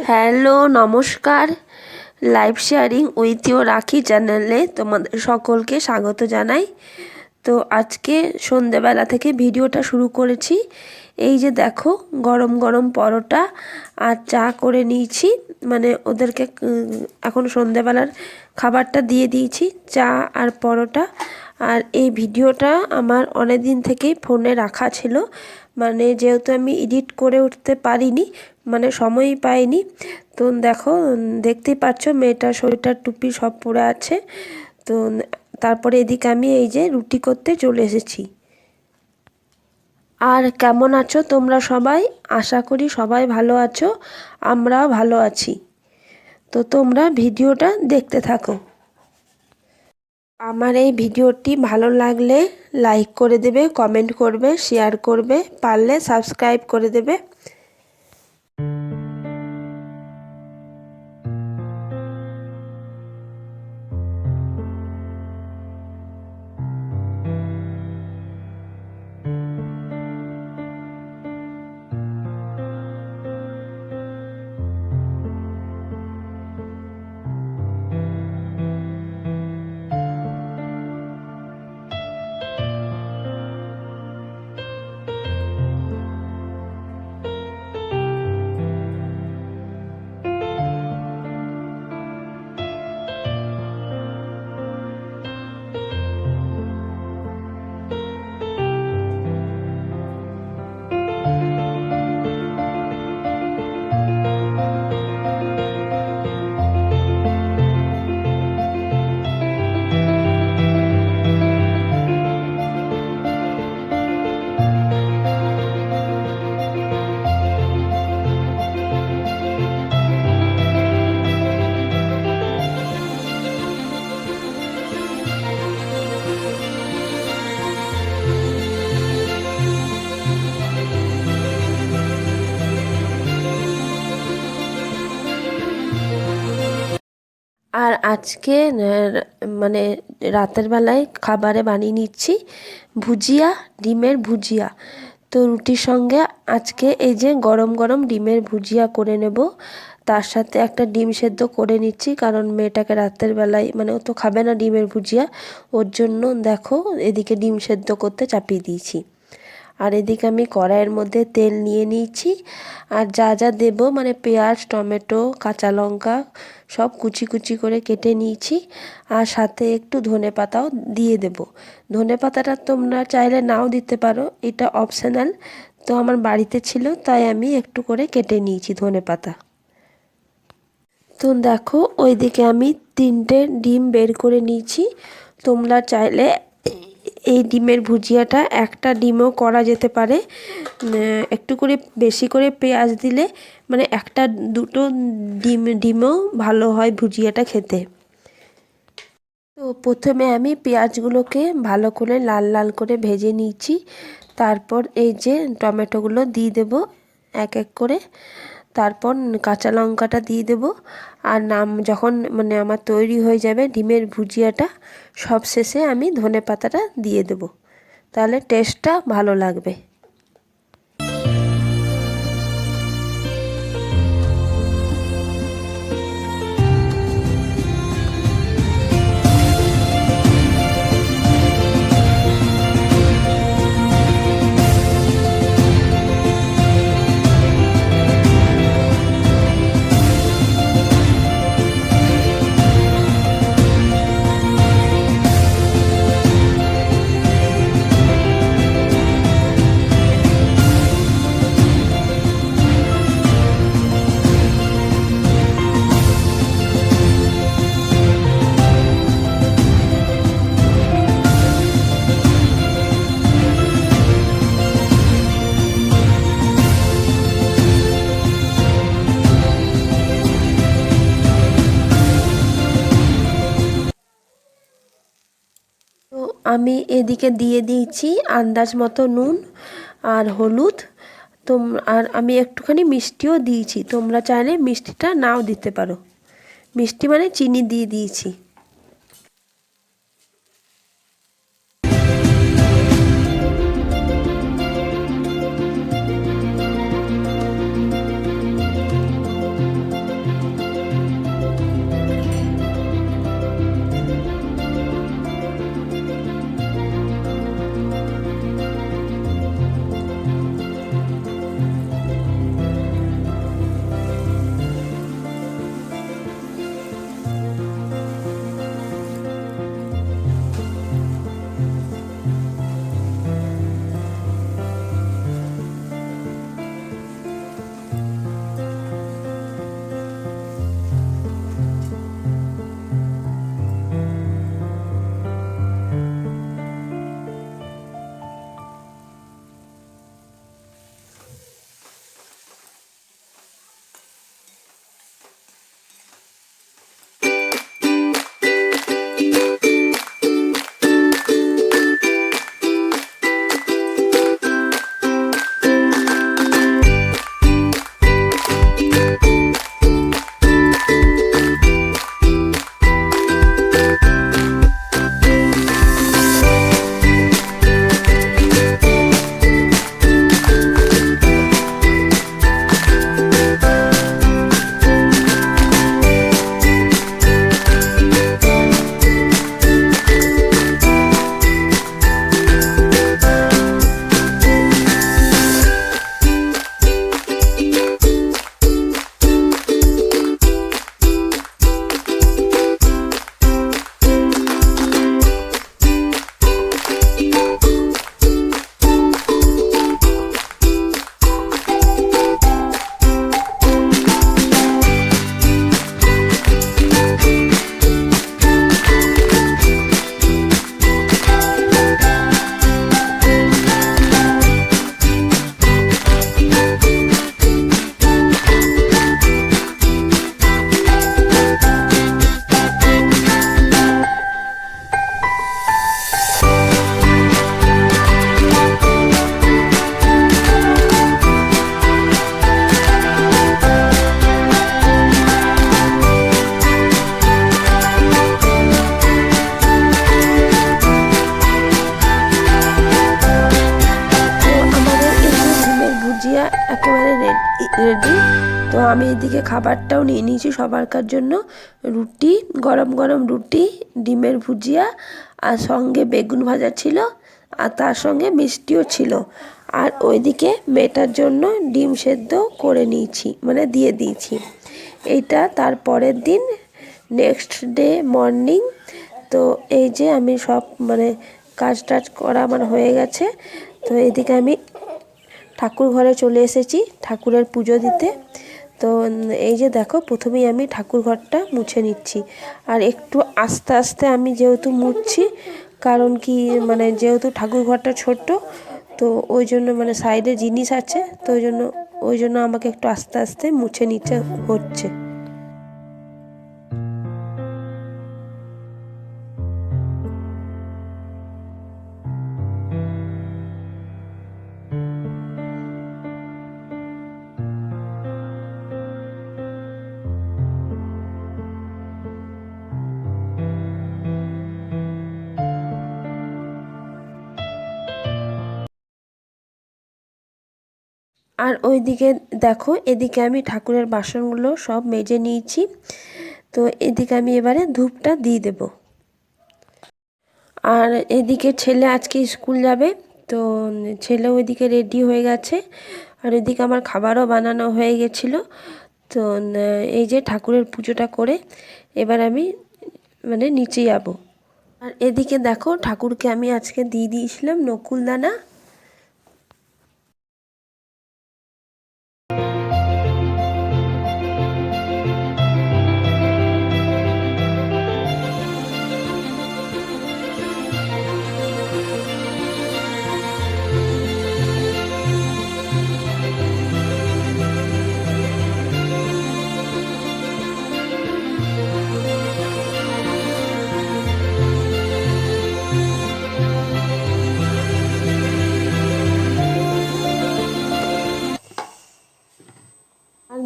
Hello, নমস্কার। Live sharing with you রাখি চ্যানেলে তোমাদের সকলকে স্বাগত জানাই। তো আজকে সন্ধেবেলা থেকে ভিডিওটা শুরু করেছি। এই যে দেখো, গরম গরম পরোটা আর চা করে নিয়েছি। মানে ওদেরকে এখন সন্ধেবেলার খাবারটা দিয়ে দিয়েছি, চা আর পরোটা। আর এই ভিডিওটা আমার অনেক দিন থেকেই ফোনে রাখা ছিল। মানে যেহেতু আমি এডিট করে উঠতে পারিনি মানে সময়ই পাইনি। তো দেখো, দেখতেই পাচ্ছ মেয়েটার শরীরটার টুপি সব পরে আছে। তো তারপরে এদিকে আমি এই যে রুটি করতে চলে এসেছি। আর কেমন আছো তোমরা সবাই? আশা করি সবাই ভালো আছো, আমরাও ভালো আছি। তো তোমরা ভিডিওটা দেখতে থাকো। আমার এই ভিডিওটি ভালো লাগলে লাইক করে দেবে, কমেন্ট করবে, শেয়ার করবে, পারলে সাবস্ক্রাইব করে দেবে। আজকে মানে রাতের বেলায় খাবারে বানিয়ে নিচ্ছি ভুজিয়া, ডিমের ভুজিয়া। তো রুটির সঙ্গে আজকে এই যে গরম গরম ডিমের ভুজিয়া করে নেব। তার সাথে একটা ডিম সেদ্ধ করে নিচ্ছি কারণ মেয়েটাকে রাতের বেলায় মানে ও তো খাবে না ডিমের ভুজিয়া। ওর জন্য দেখো এদিকে ডিম সেদ্ধ করতে চাপিয়ে দিয়েছি। আর এদিকে আমি কড়াইয়ের মধ্যে তেল নিয়ে নিয়েছি। আর যা যা দেব মানে পেঁয়াজ, টমেটো, কাঁচা লঙ্কা, সব কুচি কুচি করে কেটে নিয়েছি। আর সাথে একটু ধনে পাতাও দিয়ে দেব। ধনে পাতাটা তোমরা চাইলে নাও দিতে পারো, এটা অপশনাল তো আমার বাড়িতে ছিল, তাই আমি একটু করে কেটে নিয়েছি ধনে পাতা। তো দেখো, ওইদিকে আমি তিনটে ডিম বের করে নিয়েছি। তোমরা চাইলে এই ডিমের ভুজিয়াটা একটা ডিমও করা যেতে পারে। একটু করে বেশি করে পেঁয়াজ দিলে মানে একটা দুটো ডিম, ডিমও ভালো হয় ভুজিয়াটা খেতে। তো প্রথমে আমি পেঁয়াজগুলোকে ভালো করে লাল লাল করে ভেজে নিয়েছি। তারপর এই যে টমেটোগুলো দিয়ে দেব এক এক করে। তারপর কাঁচা লঙ্কাটা দিয়ে দেবো। আর নাম যখন মানে আমার তৈরি হয়ে যাবে ডিমের ভুজিয়াটা সব শেষে আমি ধনে পাতাটা দিয়ে দেবো। তাহলে টেস্টটা ভালো লাগবে। আমি এদিকে দিয়ে দিয়েছি আন্দাজ মতো নুন আর হলুদ। তোম, আর আমি একটুখানি মিষ্টিও দিয়েছি। তোমরা চাইলে মিষ্টিটা নাও দিতে পারো। মিষ্টি মানে চিনি দিয়ে দিয়েছি। তো আমি এদিকে খাবারটাও নিয়ে নিয়েছি সবারকার জন্য। রুটি, গরম গরম রুটি, ডিমের ভুজিয়া, আর সঙ্গে বেগুন ভাজা ছিল, আর তার সঙ্গে মিষ্টিও ছিল। আর ওইদিকে মেয়েটার জন্য ডিম সেদ্ধ করে নিয়েছি মানে দিয়ে দিয়েছি। এইটা তার পরের দিন নেক্সট ডে মর্নিং তো এই যে আমি সব মানে কাজ টাজ করা আমার হয়ে গেছে। তো এদিকে আমি ঠাকুর ঘরে চলে এসেছি ঠাকুরের পুজো দিতে। তো এই যে দেখো, প্রথমেই আমি ঠাকুর ঘরটা মুছে নিচ্ছি। আর একটু আস্তে আস্তে আমি যেহেতু মুছছি, কারণ কি মানে যেহেতু ঠাকুর ঘরটা ছোট্ট, তো ওই জন্য মানে সাইডে জিনিস আছে, তো ওই জন্য ওই জন্য আমাকে একটু আস্তে আস্তে মুছে নিতে হচ্ছে। আর ওইদিকে দেখো, এদিকে আমি ঠাকুরের বাসনগুলো সব মেজে নিয়েছি। তো এদিকে আমি এবারে ধূপটা দিয়ে দেব। আর এদিকে ছেলে আজকে স্কুল যাবে, তো ছেলে ওইদিকে রেডি হয়ে গেছে। আর এদিকে আমার খাবারও বানানো হয়ে গেছিল। তো এই যে ঠাকুরের পুজোটা করে এবার আমি মানে নিচে যাব। আর এদিকে দেখো, ঠাকুরকে আমি আজকে দিয়ে দিয়েছিলাম নকুলদানা।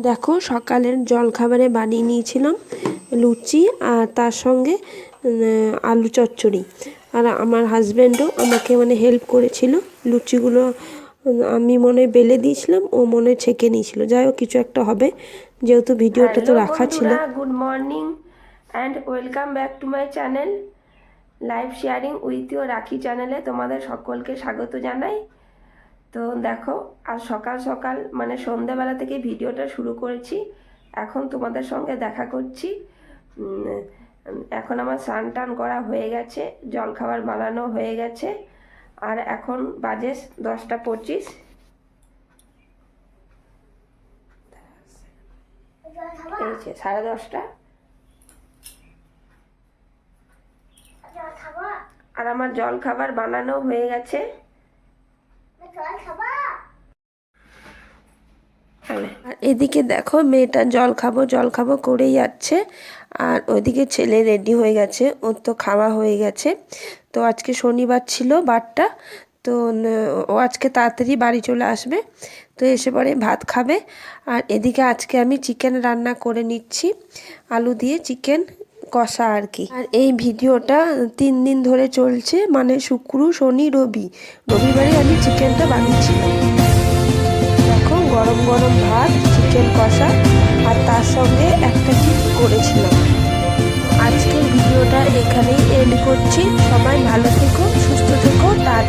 দেখো সকালের জলখাবারে বানিয়ে নিয়েছিলাম লুচি আর তার সঙ্গে আলু চচ্চড়ি। আর আমার হাজব্যান্ডও আমাকে মানে হেল্প করেছিল লুচিগুলো আমি মনে বেলে দিয়েছিলাম ও মনে ছেঁকে নিয়েছিল। যাই হোক কিছু একটা হবে। যেহেতু ভিডিওটা তো রাখা ছিল। Good morning and welcome back to my channel live sharing with your Rakhi চ্যানেলে তোমাদের সকলকে স্বাগত জানাই। তো দেখো আর সকাল সকাল মানে সন্ধেবেলা থেকে ভিডিওটা শুরু করেছি। এখন তোমাদের সঙ্গে দেখা করছি। এখন আমার স্নান টান করা হয়ে গেছে জলখাবার বানানো হয়ে গেছে। আর এখন বাজে দশটা পঁচিশ। এই যে সাড়ে দশটা। আর আমার জল খাবার বানানো হয়ে গেছে। আর এদিকে দেখো মেয়েটা জল খাব জল খাব করেই যাচ্ছে। আর ওইদিকে ছেলে রেডি হয়ে গেছে, ওর তো খাওয়া হয়ে গেছে। তো আজকে শনিবার ছিল বারটা, তো ও আজকে তাড়াতাড়ি বাড়ি চলে আসবে, তো এসে পরে ভাত খাবে। আর এদিকে আজকে আমি চিকেন রান্না করে নিচ্ছি, আলু দিয়ে চিকেন কষা আর কি আর এই ভিডিওটা তিন দিন ধরে চলছে মানে শুক্র, শনি, রবি। রবিবারে আমি চিকেনটা বানিয়েছিলাম। দেখো, গরম গরম ভাত, চিকেন কষা, আর তার সঙ্গে একটা চিপস করেছিলাম। আজকের ভিডিওটা এখানেই এন্ড করছি। সবাই ভালো থেকো, সুস্থ থেকো তার